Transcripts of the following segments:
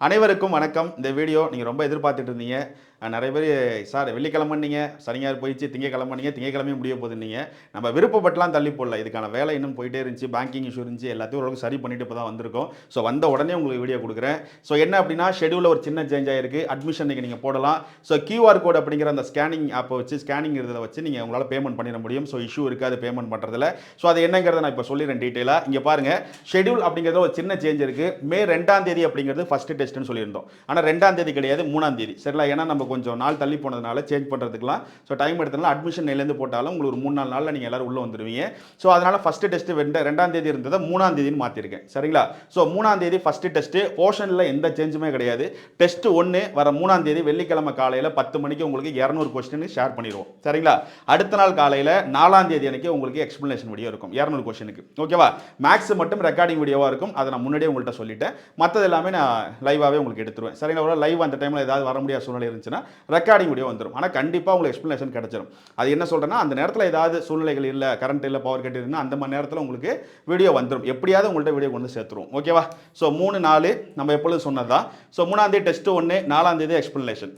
அனைவருக்கும் வணக்கம். இந்த வீடியோ நீங்கள் ரொம்ப எதிர்பார்த்துட்டு இருந்தீங்க. நிறைய பேர் சார் வெள்ளிக்கிழமைன்னீங்க சனியார் போயிடுச்சு திங்கக்கிழமைனீங்க திங்கக்கிழமையும் முடிய போதுன்னீங்க நம்ம விருப்பப்பட்டலாம் தள்ளி போடல. இதுக்கான வேலை இன்னும் போயிட்டே இருந்துச்சு பேங்கிங் இஷ்யூ இருந்துச்சு எல்லாத்தையும் ஓரளவுக்கு சரி பண்ணிட்டு இப்போ தான் வந்திருக்கோம். ஸோ வந்த உடனே உங்களுக்கு வீடியோ கொடுக்குறேன். ஸோ என்ன அப்படின்னா ஷெடியூலில் ஒரு சின்ன சேஞ்ச் ஆகிருக்கு அட்மிஷன் நீங்கள் போடலாம். ஸோ கியூஆர் கோட் அப்படிங்கிற அந்த ஸ்கேனிங் ஆப்பை வச்சு ஸ்கேனிங் இதில் வச்சு நீங்கள் உங்களால் பேமெண்ட் பண்ணிட முடியும். ஸோ இஷ்யூ இருக்காது பேமெண்ட் பண்ணுறதுல ஸோ அது என்னங்கிறத நான் இப்போ சொல்லிடுறேன் டீட்டெயிலாக இங்கே பாருங்கள் ஷெடியூல் அப்படிங்கிறது ஒரு சின்ன சேஞ்ச் இருக்குது மே ரெண்டாம் தேதி அப்படிங்கிறது ஃபஸ்ட்டு டெஸ்ட்னு சொல்லியிருந்தோம். ஆனால் ரெண்டாம் தேதி கிடையாது மூணாம் தேதி. சரிங்களா? ஏன்னா நம்ம கொஞ்சம் நாள் தள்ளி போனதுனால சேஞ்ச் பண்ணுறதுக்குலாம் ஸோ டைம் எடுத்தனால அட்மிஷன் நிலையிலேருந்து போட்டாலும் உங்களுக்கு ஒரு மூணு நாலு நாளில் நீங்கள் எல்லோரும் உள்ளே வந்துடுவீங்க ஸோ அதனால் ஃபஸ்ட்டு டெஸ்ட்டு ரெண்டு ரெண்டாம் தேதி இருந்ததை மூணாம் தேதினு மாற்றிருக்கேன் சரிங்களா? ஸோ மூணாம் தேதி ஃபஸ்ட்டு டெஸ்ட்டு போர்ஷனில் எந்த சேஞ்சுமே கிடையாது. டெஸ்ட்டு ஒன்று வர மூணாம் தேதி வெள்ளிக்கிழமை காலையில் பத்து மணிக்கு உங்களுக்கு இரநூறு கொஸ்டின் ஷேர் பண்ணிடுவோம். சரிங்களா? அடுத்த நாள் காலையில் நாலாம் தேதி அன்றைக்கி உங்களுக்கு எக்ஸ்ப்ளனேஷன் வீடியோ இருக்கும். இரநூறு கொஸ்டினுக்கு ஓகேவா மேக்ஸ் மட்டும் ரெக்கார்டிங் வீடியோவாக இருக்கும். அதை நான் முன்னாடியே உங்கள்கிட்ட சொல்லிட்டேன். மற்றது எல்லாமே நான் லைவாகவே உங்களுக்கு எடுத்துருவேன். சரிங்களா? ஒரு லைவ் அந்த டைமில் ஏதாவது வர முடியாத சூழ்நிலை இருந்துச்சுன்னா ரெக்கார்டிங் வீடியோ வந்துடும் ஆனால் கண்டிப்பாக உங்களுக்கு எக்ஸ்ப்ளனேஷன் கிடச்சிடும் அது என்ன சொல்கிறேன்னா அந்த நேரத்தில் ஏதாவது சூழ்நிலைகள் இல்லை கரண்ட் இல்லை பவர் கட் இருந்தால் அந்த மாதிரி நேரத்தில் உங்களுக்கு வீடியோ வந்துடும் எப்படியாவது உங்கள்கிட்ட வீடியோ கொண்டு சேர்த்துருவோம். ஓகேவா ஸோ மூணு நாலு நம்ம எப்பொழுதும் சொன்னது தான் ஸோ மூணாந்தேதி டெஸ்ட்டு ஒன்று நாலாந்தேதி எக்ஸ்ப்ளனேஷன்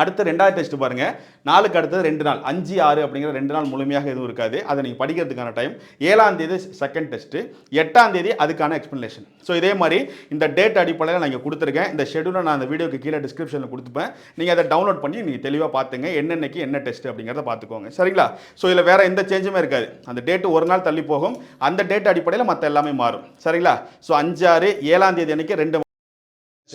அடுத்த ரெண்டாவது டெஸ்ட் பாருங்க. நாளுக்கு அடுத்தது ரெண்டு நாள். அஞ்சு ஆறு அப்படிங்கிற ரெண்டு நாள் முழுமையாக எதுவும் இருக்காது. அதை நீங்கள் படிக்கிறதுக்கான டைம் ஏழாம் தேதி செகண்ட் டெஸ்ட்டு எட்டாம் தேதி அதுக்கான எக்ஸ்ப்ளனேஷன் ஸோ இதே மாதிரி இந்த டேட் அடிப்படையில் நான் இங்கே கொடுத்துருக்கேன். இந்த ஷெடியூலை நான் அந்த வீடியோக்கு கீழே டிஸ்கிரிப்ஷனில் கொடுத்துப்பேன். நீங்கள் அதை டவுன்லோட் பண்ணி நீங்கள் தெளிவாக பார்த்துங்க என்னென்னைக்கு என்ன டெஸ்ட் அப்படிங்கிறத பார்த்துக்கோங்க சரிங்களா? ஸோ இதில் வேறு எந்த சேஞ்சுமே இருக்காது. அந்த டேட்டு ஒரு நாள் தள்ளி போகும். அந்த டேட் அடிப்படையில் மற்ற எல்லாமே மாறும். சரிங்களா? ஸோ அஞ்சாறு ஏழாம் தேதி அன்னைக்கு ரெண்டு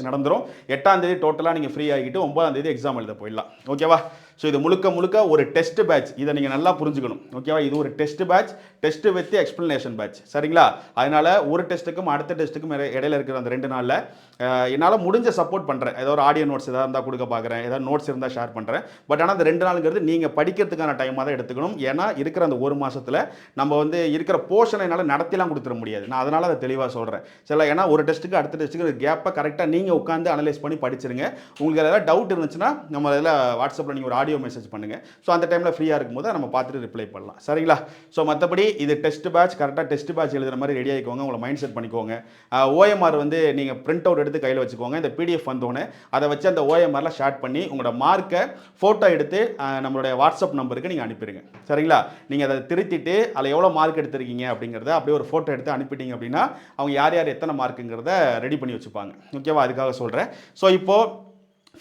நடந்துரும். எட்டாம் தேதி டோட்டலாக நீங்கள் ஃப்ரீ ஆகிட்டு ஒன்பதாம் தேதி எக்ஸாம் எழுத போயிடலாம். ஓகேவா ஸோ இது முழுக்க முழுக்க ஒரு டெஸ்ட் பேட்ச் இதை நீங்கள் நல்லா புரிஞ்சுக்கணும். ஓகேவா இது ஒரு test batch test with explanation batch சரிங்களா? அதனால் ஒரு டெஸ்ட்டுக்கும் அடுத்த டெஸ்ட்டுக்கும் இடையில இருக்கிற அந்த ரெண்டு நாளில் என்னால் முடிஞ்ச சப்போர்ட் பண்ணுறேன் ஏதோ ஒரு ஆடியோ நோட்ஸ் எதாவது இருந்தால் கொடுக்க பார்க்குறேன் ஏதாவது நோட்ஸ் இருந்தால் ஷேர் பண்ணுறேன் பட் ஆனால் அந்த ரெண்டு நாளுங்கிறது நீங்கள் படிக்கிறதுக்கான டைமாக தான் எடுத்துக்கணும். ஏன்னா இருக்கிற அந்த ஒரு மாதத்தில் நம்ம வந்து இருக்கிற போர்ஷனை என்னால் நடத்திலாம் கொடுத்துட முடியாது. நான் அதனால் அதை தெளிவாக சொல்கிறேன் சரி ஏன்னா ஒரு டெஸ்ட்டுக்கு அடுத்த டெஸ்ட்டுக்கு கேப்பை கரெக்டாக நீங்கள் உட்காந்து அனலைஸ் பண்ணி படிச்சிருங்க. உங்களுக்கு ஏதாவது டவுட் இருந்துச்சுன்னா நம்ம இதில் வாட்ஸ்அப்பில் நீங்கள் ஒரு ஆடியோ மெசேஜ் பண்ணுங்கள் ஸோ அந்த டைமில் ஃப்ரீயாக இருக்கும்போது நம்ம பார்த்துட்டு ரிப்ளை பண்ணலாம். சரிங்களா? ஸோ மற்றபடி இது டெஸ்ட் பேட்ச் கரெக்டாக டெஸ்ட் பேட்ச் எழுதுகிற மாதிரி ரெடி ஆகிக்கோங்க உங்களை மைண்ட் செட் பண்ணிக்கோங்க ஓஎம்ஆர் வந்து நீங்கள் பிரிண்ட் அவுட் எடுத்து கையில் வச்சுக்கோங்க. இந்த பிடிஎஃப் வந்தோடனே அதை வச்சு அந்த ஓஎம்ஆரில் ஷேட் பண்ணி உங்களோட மார்க்கை ஃபோட்டோ எடுத்து நம்மளுடைய வாட்ஸ்அப் நம்பருக்கு நீங்கள் அனுப்பிடுங்க. சரிங்களா? நீங்கள் அதை திருத்திட்டு அதில் எவ்வளோ மார்க் எடுத்திருக்கீங்க அப்படிங்கிறத அப்படியே ஒரு ஃபோட்டோ எடுத்து அனுப்பிட்டீங்க அப்படின்னா அவங்க யார் யார் எத்தனை மார்க்குங்கிறத ரெடி பண்ணி வச்சுப்பாங்க. ஓகேவா அதுக்காக சொல்கிறேன் ஸோ இப்போது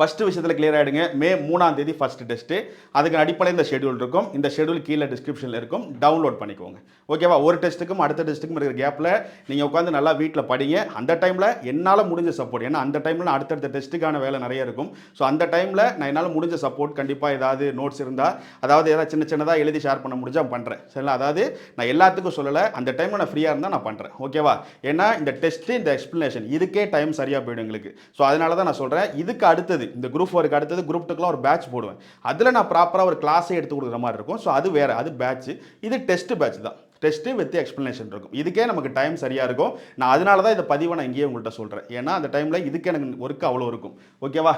ஃபஸ்ட்டு விஷயத்தில் கிளியர் ஆகிடுங்க மே மூணாம் தேதி ஃபஸ்ட்டு டெஸ்ட்டு அதுக்கு அடிப்படையில் இந்த ஷெடியூல் இருக்கும். இந்த ஷெடியூல் கீழே டிஸ்கிரிப்ஷனில் இருக்கும். டவுன்லோட் பண்ணிக்கோங்க. ஓகேவா ஒரு டெஸ்ட்டுக்கும் அடுத்த டெஸ்ட்டுக்கும் இருக்கிற கேப்பில் நீங்கள் உட்காந்து நல்லா வீட்டில் படிங்க. அந்த டைமில் என்னால் முடிஞ்ச சப்போர்ட் ஏன்னா அந்த டைமில் நான் அடுத்தடுத்த டெஸ்ட்டுக்கான வேலை நிறைய இருக்கும். ஸோ அந்த டைமில் நான் என்னால் முடிஞ்ச சப்போர்ட் கண்டிப்பாக ஏதாவது நோட்ஸ் இருந்தால் அதாவது ஏதாவது சின்ன சின்னதாக எழுதி ஷேர் பண்ண முடிஞ்சால் பண்ணுறேன் சரிங்களா? அதாவது நான் எல்லாத்துக்கும் சொல்லலை. அந்த டைமில் நான் ஃப்ரீயாக இருந்தால் நான் பண்ணுறேன் ஓகேவா ஏன்னா இந்த டெஸ்ட்டு இந்த எக்ஸ்ப்ளனேஷன் இதுக்கே டைம் சரியாக போயிடும் எங்களுக்கு. ஸோ அதனால தான் நான் சொல்கிறேன் இதுக்கு அடுத்தது இந்த குரூப் ஒர்க்கு அடுத்தது குரூப் டூக்கெலாம் ஒரு பேட்ச் போடுவேன். அதில் நான் ப்ராப்பராக ஒரு கிளாஸே எடுத்து கொடுக்குற மாதிரி இருக்கும். ஸோ அது வேறு அது பேட்ச் இது டெஸ்ட் பேட்ச் தான். டெஸ்ட்டு வித் எக்ஸ்ப்ளனேஷன் இருக்கும். இதுக்கே நமக்கு டைம் சரியாக இருக்கும். நான் அதனால தான் இந்த பதிவை நான் இங்கேயே உங்கள்கிட்ட சொல்கிறேன் ஏன்னா அந்த டைமில் இதுக்கு எனக்கு ஒர்க் அவ்வளோ இருக்கும். ஓகேவா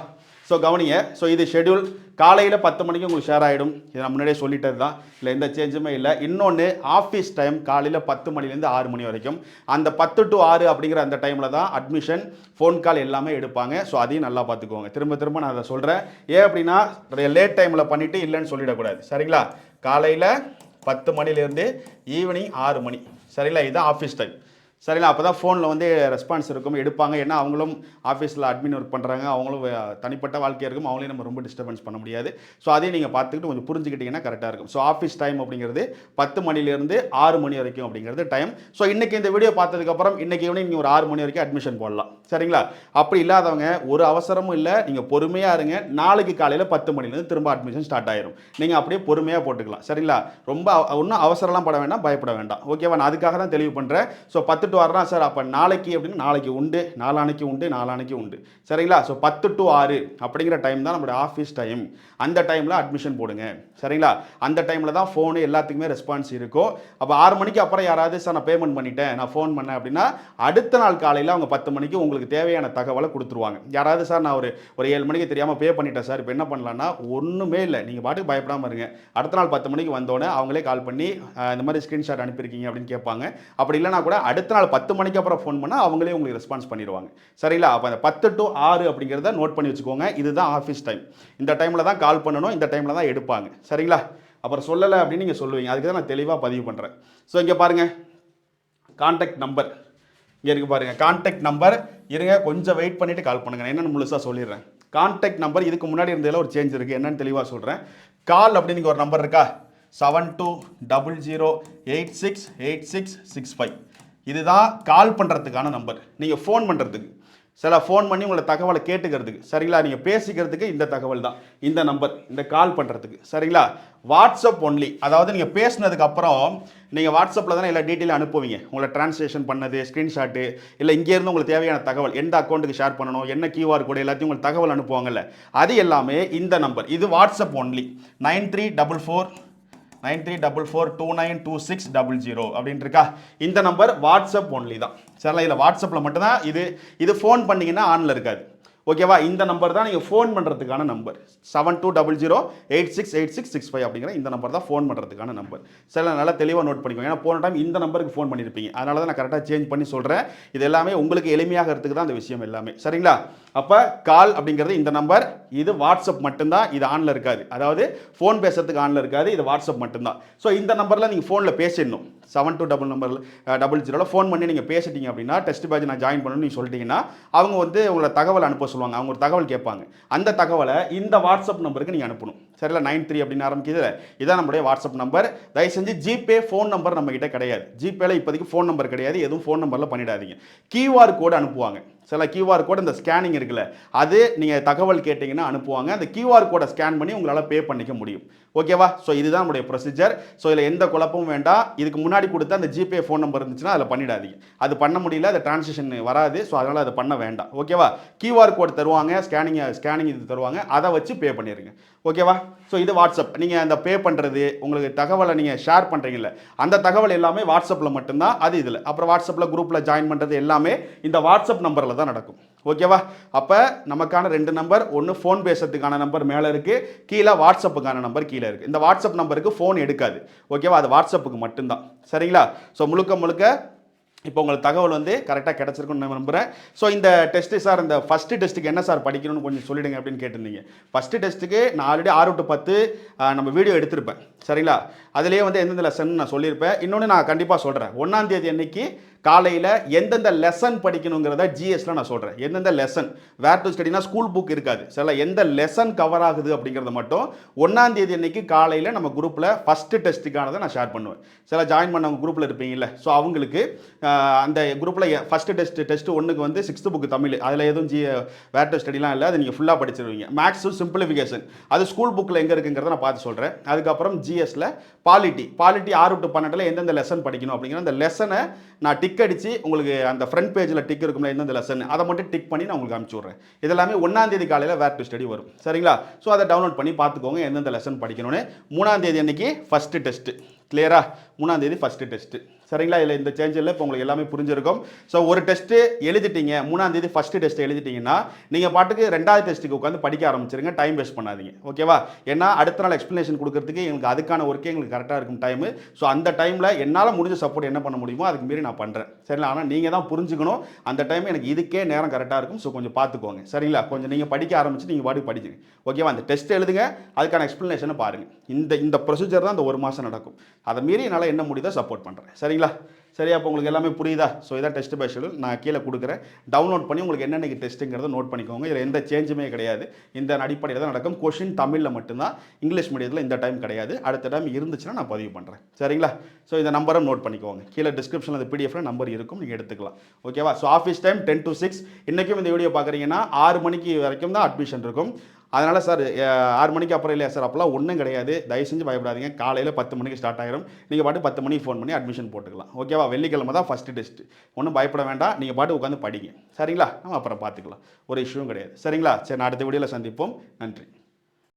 ஸோ கவனிங்க. ஸோ இது ஷெட்யூல் காலையில் பத்து மணிக்கு உங்களுக்கு ஷேர் ஆகிடும் இதை நான் முன்னாடியே சொல்லிட்டது தான் இல்லை எந்த சேஞ்சுமே இல்லை. இன்னொன்று ஆஃபீஸ் டைம் காலையில் பத்து மணிலேருந்து ஆறு மணி வரைக்கும். அந்த பத்து டு ஆறு அப்படிங்கிற அந்த டைமில் தான் அட்மிஷன் ஃபோன் கால் எல்லாமே எடுப்பாங்க. ஸோ அதையும் நல்லா பார்த்துக்கோங்க. திரும்ப திரும்ப நான் அதை சொல்கிறேன் ஏன் அப்படின்னா லேட் டைமில் பண்ணிவிட்டு இல்லைன்னு சொல்லிடக்கூடாது. சரிங்களா? காலையில் பத்து மணிலேருந்து ஈவினிங் ஆறு மணி. சரிங்களா? இதுதான் ஆஃபீஸ் டைம் சரிங்களா? அப்போ தான் ஃபோனில் வந்து ரெஸ்பான்ஸ் இருக்கும். எடுப்பாங்க. ஏன்னா அவங்களும் ஆஃபீஸில் அட்மின் ஒர்க் பண்ணுறாங்க அவங்களும் தனிப்பட்ட வாழ்க்கையாக இருக்கும். அவங்களையும் நம்ம ரொம்ப டிஸ்டர்பன்ஸ் பண்ண முடியாது. ஸோ அதையும் நீங்கள் பார்த்துக்கிட்டு கொஞ்சம் புரிஞ்சுக்கிட்டிங்கன்னா கரெக்டாக இருக்கும். ஸோ ஆஃபீஸ் டைம் அப்படிங்கிறது பத்து மணிலேருந்து ஆறு மணி வரைக்கும் அப்படிங்கிறது டைம் ஸோ இன்றைக்கி இந்த வீடியோ பார்த்ததுக்கப்புறம் இன்றைக்கி ஈவினிங் நீங்கள் ஒரு ஆறு மணி வரைக்கும் அட்மிஷன் போடலாம். சரிங்களா? அப்படி இல்லாதவங்க ஒரு அவசரமும் இல்லை. நீங்கள் பொறுமையாக இருங்க. நாளைக்கு காலையில் பத்து மணிலேருந்து திரும்ப அட்மிஷன் ஸ்டார்ட் ஆயிரும். நீங்கள் அப்படியே பொறுமையாக போட்டுக்கலாம். சரிங்களா? ரொம்ப ஒன்றும் அவசரம்லாம் பட வேண்டாம். பயப்பட வேண்டாம். ஓகேவா நான் அதுக்காக தான் தெளிவு பண்ணுறேன் ஸோ பத்து டு ஆறுனா சார். அப்போ நாளைக்கு அப்படின்னு நாளைக்கு உண்டு நாளானைக்கு உண்டு நாளானைக்கு உண்டு. சரிங்களா? ஸோ பத்து டு ஆறு அப்படிங்கிற டைம் தான் நம்மளுடைய ஆஃபீஸ் டைம் அந்த டைமில் அட்மிஷன் போடுங்க. சரிங்களா? அந்த டைமில் தான் ஃபோனு எல்லாத்துக்குமே ரெஸ்பான்ஸ் இருக்கும் அப்போ ஆறு மணிக்கு அப்புறம் யாராவது சார் நான் பேமெண்ட் பண்ணிட்டேன். நான் ஃபோன் பண்ணேன். அப்படின்னா அடுத்த நாள் காலையில் அவங்க பத்து மணிக்கு உங்களுக்கு தேவையான தகவலை கொடுத்துருவாங்க. யாராவது சார் நான் ஒரு ஒரு ஏழு மணிக்கு தெரியாமல் பே பண்ணிட்டேன் சார். இப்போ என்ன பண்ணலான்னா ஒன்றுமே இல்லை. நீங்கள் பாட்டுக்கு பயப்படாமல் இருங்க. அடுத்த நாள் பத்து மணிக்கு வந்தோடனே அவங்களே கால் பண்ணி இந்த மாதிரி ஸ்க்ரீன்ஷாட் அனுப்பியிருக்கீங்க அப்படின்னு கேட்பாங்க. அப்படி இல்லைனா கூட அடுத்த நாள் சாயங்காலம் பத்து மணிக்கு அப்புறம் ஃபோன் பண்ணால் அவங்களே உங்களுக்கு ரெஸ்பான்ஸ் பண்ணிடுவாங்க. சரிங்களா? அப்போ அந்த பத்து டு ஆறு அப்படிங்கிறத நோட் பண்ணி வச்சுக்கோங்க. இதுதான் ஆஃபீஸ் டைம் இந்த டைமில் தான் கால் பண்ணணும். இந்த டைமில் தான் எடுப்பாங்க. சரிங்களா? அப்புறம் சொல்லலை அப்படின்னு நீங்கள் சொல்லுவீங்க. அதுக்கு தான் நான் தெளிவாக பதிவு பண்ணுறேன் ஸோ இங்கே பாருங்கள் கான்டாக்ட் நம்பர் இங்கே இருக்கு பாருங்கள் கான்டாக்ட் நம்பர் இருங்க கொஞ்சம் வெயிட் பண்ணிவிட்டு கால் பண்ணுங்க. நான் என்னென்னு முழுசாக சொல்லிடுறேன். கான்டாக்ட் நம்பர் இதுக்கு முன்னாடி இருந்ததில் ஒரு சேஞ்ச் இருக்குது என்னென்னு தெளிவாக சொல்கிறேன் கால் அப்படின்னு ஒரு நம்பர் இருக்கா? Seven two double zero eight six eight six six five இதுதான் கால் பண்ணுறதுக்கான நம்பர் நீங்கள் ஃபோன் பண்ணுறதுக்கு சில ஃபோன் பண்ணி உங்களை தகவலை கேட்டுக்கிறதுக்கு. சரிங்களா? நீங்கள் பேசிக்கிறதுக்கு இந்த தகவல் தான். இந்த நம்பர் இந்த கால் பண்ணுறதுக்கு சரிங்களா? வாட்ஸ்அப் ஒன்லி அதாவது நீங்கள் பேசினதுக்கு அப்புறம் நீங்கள் வாட்ஸ்அப்பில் தானே எல்லா டீட்டெயிலும் அனுப்புவீங்க. உங்களை டிரான்ஸ்லேஷன் பண்ணது ஸ்க்ரீன்ஷாட்டு இல்லை இங்கேருந்து உங்களுக்கு தேவையான தகவல் எந்த அக்கௌண்ட்டுக்கு ஷேர் பண்ணணும் என்ன கியூஆர் கோடு எல்லாத்தையும் உங்களுக்கு தகவல் அனுப்புவாங்கல்ல. அது எல்லாமே இந்த நம்பர் இது WhatsApp only nine three double four nine three double four two nine two six double zero அப்படின்ட்டு இருக்கா இந்த நம்பர் வாட்ஸ்அப் ஒன்லி தான். சரிங்களா? இதில் வாட்ஸ்அப்பில் மட்டும்தான் இது இது ஃபோன் பண்ணிங்கன்னா ஆனில் இருக்காது. ஓகேவா இந்த நம்பர் தான் நீங்கள் ஃபோன் பண்ணுறதுக்கான number. Seven two double zero eight six eight six six five அப்படிங்கிற இந்த நம்பர் தான் ஃபோன் பண்ணுறதுக்கான நம்பர். சரி நல்லா தெளிவாக நோட் பண்ணிக்கோங்க. ஏன்னா போன டைம் இந்த நம்பருக்கு ஃபோன் பண்ணியிருப்பீங்க அதனால தான் நான் கரெக்டாக சேஞ்ச் பண்ணி சொல்கிறேன் இது எல்லாமே உங்களுக்கு எளிமையாக இருக்கிறதுக்கு தான் அந்த விஷயம் எல்லாமே. சரிங்களா? அப்போ கால் அப்படிங்கிறது இந்த நம்பர் இது வாட்ஸ்அப் மட்டும்தான் இது ஆனில் இருக்காது. அதாவது ஃபோன் பேசுறதுக்கு ஆனில் இருக்காது இது வாட்ஸ்அப் மட்டும்தான். ஸோ இந்த நம்பரில் நீங்கள் ஃபோனில் பேசிடணும். செவன் டூ டபுள் நம்பரில் டபுள் ஜீரோவில் ஃபோன் பண்ணி நீங்கள் பேசிட்டீங்க அப்படின்னா டெஸ்ட் பேட்ச் நான் ஜாயின் பண்ணணும்னு நீங்கள் சொல்லிட்டீங்கன்னா அவங்க வந்து உங்களை தகவல் அனுப்ப சொல்லுவாங்க. அவங்க ஒரு தகவல் கேட்பாங்க. அந்த தகவலை இந்த வாட்ஸ்அப் நம்பருக்கு நீங்கள் அனுப்பணும். சரிங்களா நைன் த்ரீ அப்படின்னு ஆரம்பிக்குது இதான் நம்மளுடைய வாட்ஸ்அப் நம்பர் தயவு செஞ்சு ஜிபே ஃபோன் நம்பர் நம்மக்கிட்ட கிடையாது. ஜிபேல இப்போதைக்கு ஃபோன் நம்பர் கிடையாது. எதுவும் ஃபோன் நம்பரில் பண்ணிடாதீங்க. கியூஆர் கோடு அனுப்புவாங்க. சில கியூஆர் கோடு இந்த ஸ்கேனிங் இருக்குல்ல அது நீங்கள் தகவல் கேட்டிங்கன்னா அனுப்புவாங்க. அந்த கியூஆர் கோடை ஸ்கேன் பண்ணி உங்களால் பே பண்ணிக்க முடியும். ஓகேவா ஸோ இதுதான் நம்முடைய ப்ரொசீஜர் ஸோ இதில் எந்த குழப்பமும் வேண்டாம். இதுக்கு முன்னாடி கொடுத்த அந்த ஜிபே ஃபோன் நம்பர் இருந்துச்சுன்னா அதில் பண்ணிடாதீங்க. அது பண்ண முடியல அது டிரான்சாக்ஷன் வராது. ஸோ அதனால் அதை பண்ண வேண்டாம். ஓகேவா கியூஆர் கோட் தருவாங்க ஸ்கேனிங் ஸ்கேனிங் இது தருவாங்க. அதை வச்சு பே பண்ணிடுங்க ஓகேவா ஸோ இது வாட்ஸ்அப் நீங்கள் அந்த பே பண்ணுறது உங்களுக்கு தகவலை நீங்கள் ஷேர் பண்ணுறீங்கல்ல அந்த தகவல் எல்லாமே வாட்ஸ்அப்பில் மட்டும்தான் அது இதில். அப்புறம் வாட்ஸ்அப்பில் குரூப்பில் ஜாயின் பண்ணுறது எல்லாமே இந்த வாட்ஸ்அப் நம்பரில் தான் நடக்கும். ஓகேவா அப்போ நமக்கான ரெண்டு நம்பர் ஒன்று ஃபோன் பேசுறதுக்கான நம்பர் மேலே இருக்குது கீழே வாட்ஸ்அப்புக்கான நம்பர் கீழே இருக்குது இந்த வாட்ஸ்அப் நம்பருக்கு ஃபோன் எடுக்காது. ஓகேவா அது வாட்ஸ்அப்புக்கு மட்டும்தான். சரிங்களா? ஸோ முழுக்க முழுக்க இப்போ உங்களுக்கு தகவல் வந்து கரெக்டாக கிடச்சிருக்குன்னு நான் நம்புகிறேன் ஸோ இந்த டெஸ்ட்டு சார் இந்த ஃபஸ்ட்டு டெஸ்ட்டுக்கு என்ன சார் படிக்கணும்னு கொஞ்சம் சொல்லிடுங்க அப்படின்னு கேட்டிருந்தீங்க. ஃபஸ்ட்டு டெஸ்ட்டுக்கு நான் ஆல்ரெடி ஆறு டு பத்து நம்ம வீடியோ எடுத்திருப்பேன். சரிங்களா? அதுலேயே வந்து எந்தெந்த லெசன் நான் சொல்லியிருப்பேன். இன்னொன்று நான் கண்டிப்பாக சொல்கிறேன் ஒன்றாந்தேதி அன்னைக்கு காலையில் எந்தெந்த லெசன் படிக்கணுங்கிறத ஜிஎஸ்ல நான் சொல்கிறேன் எந்தெந்த லெசன் வேர் டு ஸ்டடினா ஸ்கூல் புக் இருக்காது. சில எந்த லெசன் கவர் ஆகுது அப்படிங்கிறத மட்டும் ஒன்றாம் தேதி அன்னைக்கு காலையில் நம்ம குரூப்பில் ஃபஸ்ட்டு டெஸ்ட்டுக்கானதை நான் ஷேர் பண்ணுவேன். சில ஜாயின் பண்ணவங்க குரூப்பில் இருப்பீங்கல்ல. ஸோ அவங்களுக்கு அந்த குரூப்பில் ஃபஸ்ட்டு டெஸ்ட் டெஸ்ட் ஒன்றுக்கு வந்து சிக்ஸ்த்து புக் தமிழ். அதில் எதுவும் ஜி வேர் டு ஸ்டடிலாம் இல்லை. அதை நீங்கள் ஃபுல்லாக படிச்சிருவீங்க. மேக்ஸு சிம்பிளிஃபிகேஷன் அது ஸ்கூல் புக்கில் எங்கே இருக்குங்கிறத நான் பார்த்து சொல்கிறேன் அதுக்கப்புறம் ஜிஎஸ்ல பாலிட்டி பாலிட்டி ஆறு டு பன்னெண்டில் எந்தெந்த லெசன் படிக்கணும் அப்படிங்கிற அந்த லெசனை நான் டிக் டிக் அடித்து உங்களுக்கு அந்த ஃப்ரண்ட் பேஜில் டிக் இருக்கும்ல எந்தெந்த லெசன் அதை மட்டும் டிக் பண்ணி நான் உங்களுக்கு அனுப்பிச்சி விட்றேன். இதெல்லாமே ஒன்றாந்தேதி காலையில் வேர் டு ஸ்டடி வரும். சரிங்களா? ஸோ அதை டவுன்லோட் பண்ணி பார்த்துக்கோங்க எந்தெந்த லெசன் படிக்கணும்னு. மூணாந்தேதி அன்றைக்கி ஃபஸ்ட்டு டெஸ்ட்டு கிளியரா மூணாந்தேதி ஃபஸ்ட்டு டெஸ்ட்டு சரிங்களா? இல்லை இந்த சேஞ்சில் இப்போ உங்களுக்கு எல்லாமே புரிஞ்சிருக்கும். ஸோ ஒரு டெஸ்ட்டு எழுதிட்டீங்க. மூணாம் தேதி ஃபஸ்ட்டு டெஸ்ட் எழுதிட்டீங்கன்னா நீங்கள் பாட்டுக்கு ரெண்டாவது டெஸ்ட்டுக்கு உட்காந்து படிக்க ஆரம்பிச்சிருங்க. டைம் வேஸ்ட் பண்ணாதீங்க. ஓகேவா ஏன்னா அடுத்த நாள் எக்ஸ்ப்ளனேஷன் கொடுக்கறதுக்கு எங்களுக்கு அதுக்கான ஒர்க்கே எங்களுக்கு கரெக்டாக இருக்கும் டைமு ஸோ அந்த டைமில் என்னால் முடிஞ்ச சப்போர்ட் என்ன பண்ண முடியுமோ அதுக்கு மீறி நான் பண்ணுறேன் சரிங்களா? ஆனால் நீங்கள் தான் புரிஞ்சுக்கணும். அந்த டைம் எனக்கு இதுக்கே நேரம் கரெக்டாக இருக்கும். ஸோ கொஞ்சம் பார்த்துக்கோங்க சரிங்களா? கொஞ்சம் நீங்கள் படிக்க ஆரம்பிச்சு நீங்கள் பாட்டுக்கு படிச்சுங்க ஓகேவா அந்த டெஸ்ட் எழுதுங்க. அதுக்கான எக்ஸ்ப்ளனேஷனை பாருங்கள் இந்த இந்த ப்ரொசீஜர் தான் இந்த ஒரு மாதம் நடக்கும். அதை மீறி என்னால் என்ன முடியுதோ சப்போர்ட் பண்ணுறேன் சரிங்களா? சரியா அப்போ உங்களுக்கு எல்லாமே புரியுதா? ஸோ இதான் டெஸ்ட் பை ஷெடியூல் நான் கீழே கொடுக்குறேன். டவுன்லோட் பண்ணி உங்களுக்கு என்னென்னைக்கு டெஸ்ட்டுங்கிறத நோட் பண்ணிக்கோங்க. இதில் எந்த சேஞ்சுமே கிடையாது. இந்த அடிப்படையில் தான் நடக்கும். கொஷின் தமிழில் மட்டும்தான். இங்கிலீஷ் மீடியத்தில் இந்த டைம் கிடையாது. அடுத்த டைம் இருந்துச்சுன்னா நான் பதிவு பண்ணுறேன் சரிங்களா? ஸோ இந்த நம்பரும் நோட் பண்ணிக்கோங்க. கீழே டிஸ்கிரிப்ஷனில் அந்த பிடிஎஃப்ல நம்பர் இருக்கும். நீங்கள் எடுத்துக்கலாம். ஓகேவா so office time ten to six இன்றைக்கும் இந்த வீடியோ பார்க்குறீங்கன்னா ஆறு மணிக்கு வரைக்கும் தான் அட்மிஷன் இருக்கும். அதனால் சார் ஆறு மணிக்கு அப்புறம் இல்லையா சார்? அப்போல்லாம் ஒன்றும் கிடையாது. தயவு செஞ்சு பயப்படாதீங்க. காலையில் பத்து மணிக்கு ஸ்டார்ட் ஆகிரும் நீங்கள் பாட்டு பத்து மணிக்கு ஃபோன் பண்ணி அட்மிஷன் போட்டுக்கலாம். ஓகேவா வெள்ளிக்கிழமை தான் ஃபஸ்ட்டு டெஸ்ட் ஒன்றும் பயப்பட வேண்டாம். நீங்கள் பாட்டு உட்காந்து படிங்க. சரிங்களா? நம்ம அப்புறம் பார்த்துக்கலாம். ஒரு இஷ்யூவும் கிடையாது. சரிங்களா? சரி நான் அடுத்த வீடியோவில் சந்திப்போம். நன்றி.